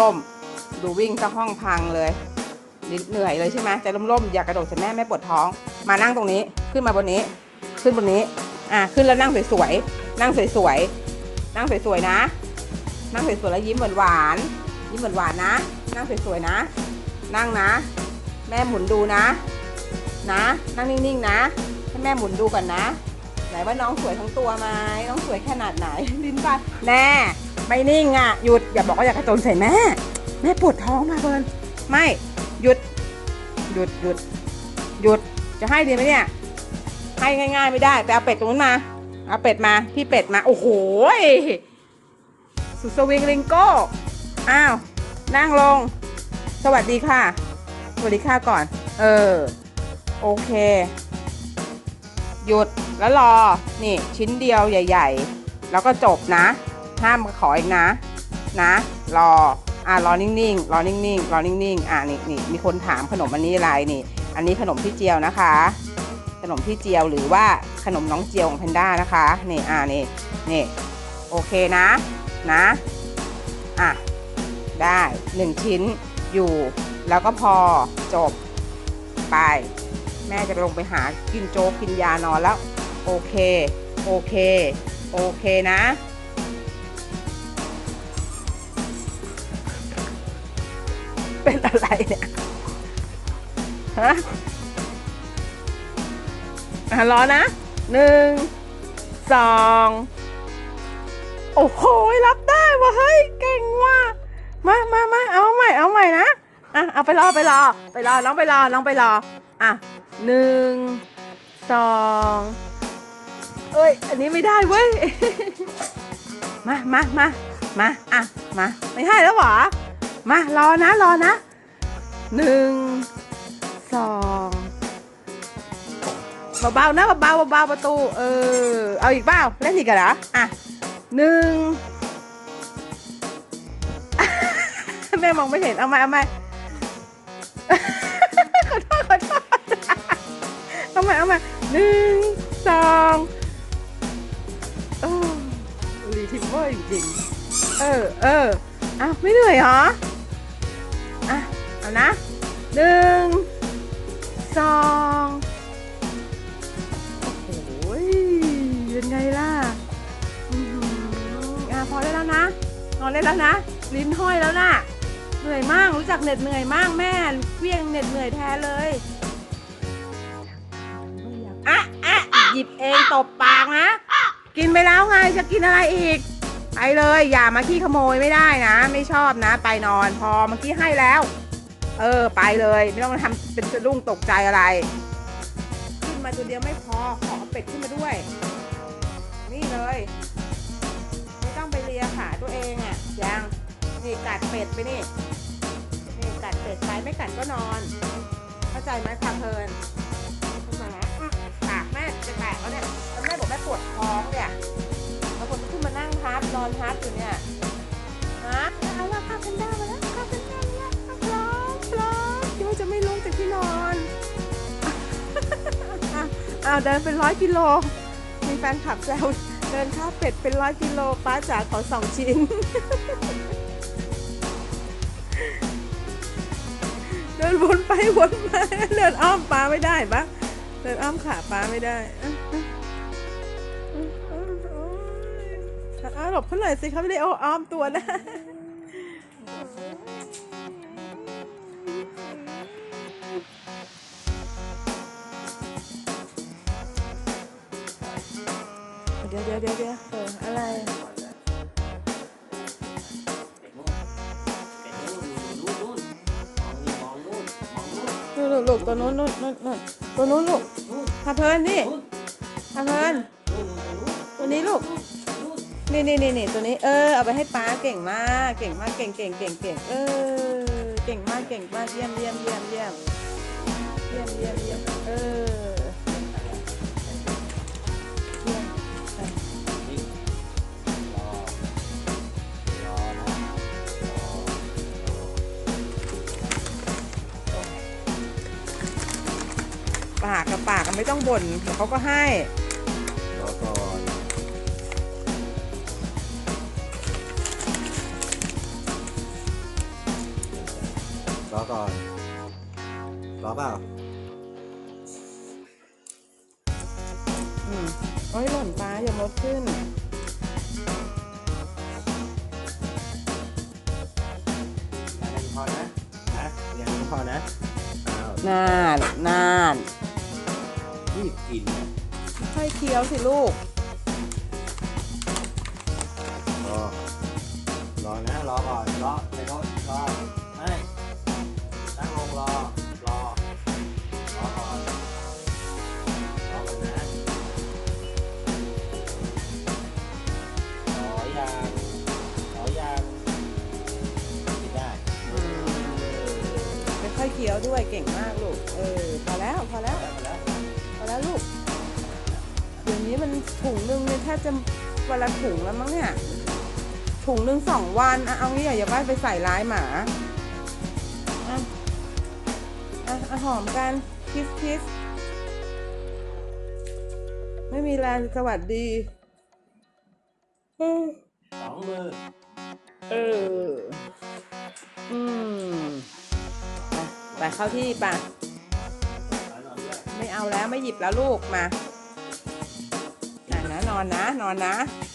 ล่มๆ ดูวิ่งซะห้องพังเลย เหนื่อยเลยใช่ไหมใจล่มๆอย่ากระโดดใส่แม่แม่ปวดท้อง มานั่งตรงนี้ขึ้นมาบนนี้ ขึ้นบนนี้อะขึ้นแล้วนั่งสวยๆนั่งสวยๆนั่งสวยๆนะ นั่งสวยๆแล้วยิ้มหวานๆยิ้มหวานๆนะ นั่งสวยๆนะ นั่งนะ แม่หมุนดูนะ นะ นั่งนิ่งๆนะให้แม่หมุนดูก่อนนะไหนว่าน้องสวยทั้งตัวไหมน้องสวยขนาดไหนลิ้นปัดแน่ไม่นิ่งอะหยุดอย่าบอกว่าอยากกระโจนใส่แม่แม่ปวดท้องมาเบิร์นไม่หยุด หยุดหยุดหยุดจะให้ดีไหมเนี่ย ให้ง่าย ๆ ไม่ได้ไปเอาเป็ดตรงนู้นมา เอาเป็ดมา พี่เป็ดมา โอ้โหสุดสวิงลิงโก้ อ้าว นั่งลง สวัสดีค่ะ สวัสดีค่ะก่อน เออ โอเค หยุดแล้วรอ นี่ ชิ้นเดียวใหญ่ ๆ แล้วก็จบนะ ห้ามขออีกนะ นะ รอ อะรอนิ่งๆรอนิ่งๆรอนิ่งๆอะนี่นี่มีคนถามขนมอันนี้อะไรนี่ อันนี้ขนมพี่เจียวนะคะ ขนมพี่เจียวหรือว่าขนมน้องเจียวของแพนด้านะคะนี่อะนี่นี่โอเคนะนะอะได้หนึ่งชิ้นอยู่แล้วก็พอจบไป แม่จะลงไปหากินโจ๊กกินยานอนแล้ว โอเค โอเค โอเคนะ เป็นอะไรเนี่ยฮะอะรอนะหนึ่งสองโอ้โหรับได้ว่ะเฮ้ยเก่งว่ะมามามาเอาใหม่เอาใหม่นะอะเอาไปรอไปรอ ไปรอน้องไปรอน้องไปรออะหนึ่งสองเอ้ยอันนี้ไม่ได้เว้ยมามามามาอะมาไม่ให้แล้วเหรอ มารอนะรอนะหนึ่งสองเบาๆนะเบาๆเบาๆประตู เออ เอาอีกเปล่าเล่นอีกเหรออะหนึ่งแม่มองไม่เห็นเอาไหมเอาไหมขอโทษขอโทษเอาม่เอาม่หนึ่งสองรีทิมเวอร์จริงเออเอออ้าวไม่เหนื่อยเหรอ อะ เอานะหนึ่งสองโอ้โหเป็นไงล่ะอื้อหืออะพอได้แล้วนะ นอนได้แล้วนะ ลิ้นห้อยแล้วน่ะ เหนื่อยมาก รู้จักเหน็ดเหนื่อยมากแม่เพี้ยงเหน็ดเหนื่อยแทนเลยอะอะหยิบเองตบปากนะ กินไปแล้วไงจะกินอะไรอีก ไปเลยอย่ามาขี้ขโมยไม่ได้นะ ไม่ชอบนะ ไปนอนพอเมื่อกี้ให้แล้ว เออ ไปเลย ไม่ต้องมาทำเป็นสะดุ้งตกใจอะไร ขึ้นมาตัวเดียวไม่พอขอเอาเป็ดขึ้นมาด้วย นี่เลย ไม่ต้องไปเลียขาตัวเองอะยังนี่กัดเป็ดไปนี่นี่กัดเป็ดไปไม่กัดก็นอน เข้าใจไหมพาเพลินเข้าใจไหมปากแม่จะแตกแล้วเนี่ยแม่บอกแม่ปวดท้องเนี่ย คนก็ขึ้นมานั่งพับนอนพับอยู่เนี่ยฮะเอาละข้าพันด้ามาแล้วข้าพันด้ามาแล้วพร้อมพร้อมคิดว่าจะไม่ลุกจากที่นอนอะอ้าวเดินเป็นร้อยกิโล มีแฟนขับแซวเดินข้าวเป็ดเป็นร้อยกิโลป้าจ๋าขอสองชิ้นเดินวนไปวนมาเดินอ้อมปลาไม่ได้ปะเดินอ้อมขาปลาไม่ได้ อะอะหลบเขาหน่อยสิเขาไม่ได้เอาอ้อมตัวนะเดี๋ยวเดี๋ยวเดี๋ยวเดี๋ยวเอออะไรนู่นลูกลูกตัวนู้นนู่นนู่นนู่นตัวนู้นลูกพาเพลินนี่พาเพลินตัวนี้ลูก นี่นี่นี่นี่ตัวนี้ เออ เอาไปให้ป้าเก่งมาก เก่งมาก เก่งเก่งเก่งเก่งเออ เก่งมาก เก่งมาก เยี่ยมเยี่ยมเยี่ยมเยี่ยมเยี่ยมเยี่ยมเยี่ยมเออปากกับปากก็ไม่ต้องบ่นเดี๋ยวเขาก็ให้ รอก่อน รอเปล่า อืมโอ้ยหล่นปลาอย่ามดขึ้น ยังพอนะนะยังพอนะอ้าวนานนานรีบกินนะค่อยเคี้ยวสิลูก รอรอนะ รอก่อน รอในรถรอไม่นั่งลง รอรอรอก่อนรอก่อนนะรอยางรอยางกินได้อืมไม่ค่อยเคี้ยวด้วยเก่งมากลูก เออ พอแล้ว พอแล้วได้มาแล้วพอแล้วลูก เดี๋ยวนี้มันถุงนึงเนี่ยแทบจะวันละถุงแล้วมั้งเนี่ย ถุงนึงสองวันอะเอางี้อย่าอย่าว่าไปใส่ร้ายหมา อะอะหอมกันคิสคิสไม่มีแรงสวัสดีเออสองมือ เออ อืมไปไปเข้าที่ไป่ะแล้วนอนด้วยไม่เอาแล้วไม่หยิบแล้วลูกมาอะนะนอนนะ นอนนะน